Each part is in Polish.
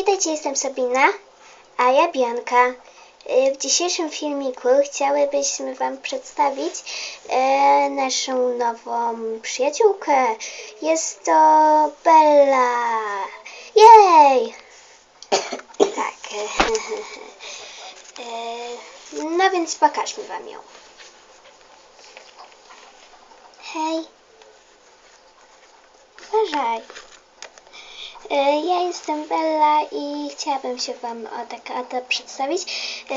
witajcie, jestem Sabina, a ja Bianka. Y, W dzisiejszym filmiku chciałybyśmy Wam przedstawić e, naszą nową przyjaciółkę. Jest to Bella. Jej! tak. E, no więc pokażmy Wam ją. Hej. Uważaj. E, Ja jestem Bella i chciałabym się Wam tak oto przedstawić. E,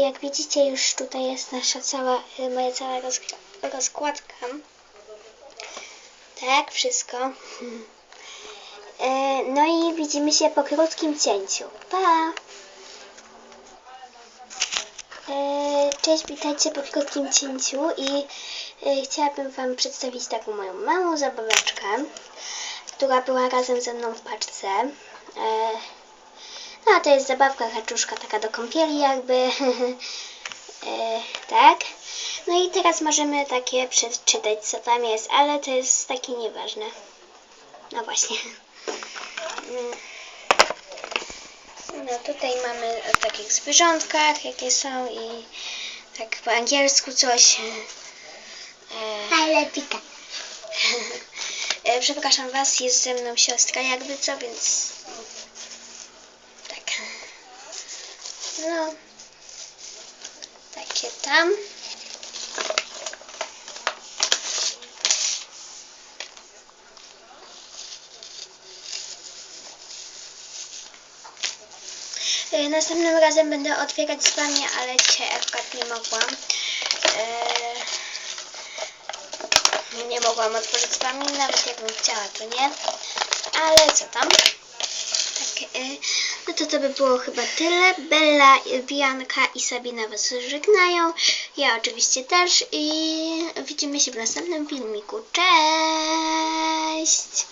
Jak widzicie, już tutaj jest nasza cała, e, moja cała rozk- rozkładka. Tak, wszystko. No i widzimy się po krótkim cięciu. Pa! Cześć, witajcie po krótkim cięciu i chciałabym Wam przedstawić taką moją małą zabaweczkę która była razem ze mną w paczce. E, no, to jest zabawka kaczuszka taka do kąpieli jakby. e, tak. No i teraz możemy takie przeczytać, co tam jest, ale to jest takie nieważne. No właśnie. Mm. No tutaj mamy o takich zwierzątkach, jakie są i tak po angielsku coś. E, Ale pika. E, Przepraszam Was, jest ze mną siostra jakby co, więc tak. No. Takie tam. E, Następnym razem będę otwierać z Wami, ale dzisiaj akurat nie mogłam. E, nie mogłam otworzyć z Wami, nawet jakbym chciała, to nie. Ale co tam? Tak, y, no to to by było chyba tyle. Bella, Bianka i Sabina Was żegnają. Ja oczywiście też i widzimy się w następnym filmiku. Cześć!